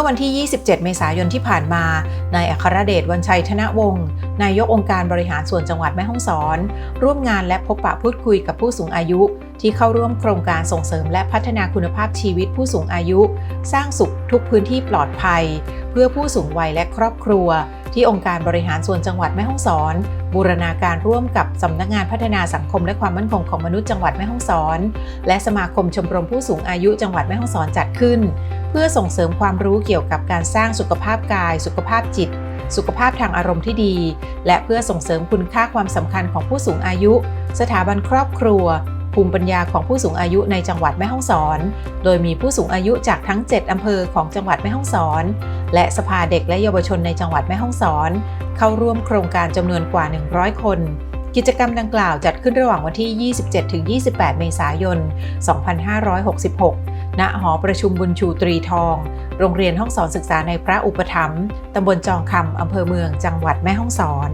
มื่อวันที่ 27 เมษายนที่ผ่านมา นายอัครเดชวันชัยธนวงศ์ นายกองค์การบริหารส่วนจังหวัดแม่ฮ่องสอน ร่วมงานและพบปะพูดคุยกับผู้สูงอายุ ที่เข้าร่วมโครงการส่งเสริมและพัฒนาคุณภาพชีวิตผู้สูงอายุ สร้างสุขทุกพื้นที่ปลอดภัย เพื่อผู้สูงวัยและครอบครัว ที่องค์การบริหารส่วนจังหวัดแม่ฮ่องสอน บูรณาการร่วมกับสำนักงานพัฒนาสังคมและความมั่นคงของมนุษย์จังหวัดแม่ฮ่องสอน และสมาคมชมรมผู้สูงอายุจังหวัดแม่ฮ่องสอนจัดขึ้น เพื่อส่งเสริมความรู้เกี่ยวกับการสร้างสุขภาพกาย สุขภาพจิต สุขภาพทางอารมณ์ที่ดี และเพื่อส่งเสริมคุณค่าความสำคัญของผู้สูงอายุ สถาบันครอบครัว ภูมิปัญญาของผู้สูงอายุในจังหวัดแม่ฮ่องสอน โดยมีผู้สูงอายุจากทั้ง 7 อำเภอของจังหวัดแม่ฮ่องสอน และสภาเด็กและเยาวชนในจังหวัดแม่ฮ่องสอน เข้าร่วมโครงการจำนวนกว่า 100 คนกิจกรรมดังกล่าวจัดขึ้นระหว่างวันที่ 27-28 เมษายน 2566 ณหอประชุมบุญชูตรีทอง โรงเรียนห้องสอนศึกษาในพระอุปถัมภ์ตำบลจองคำอำเภอเมืองจังหวัดแม่ฮ่องสอน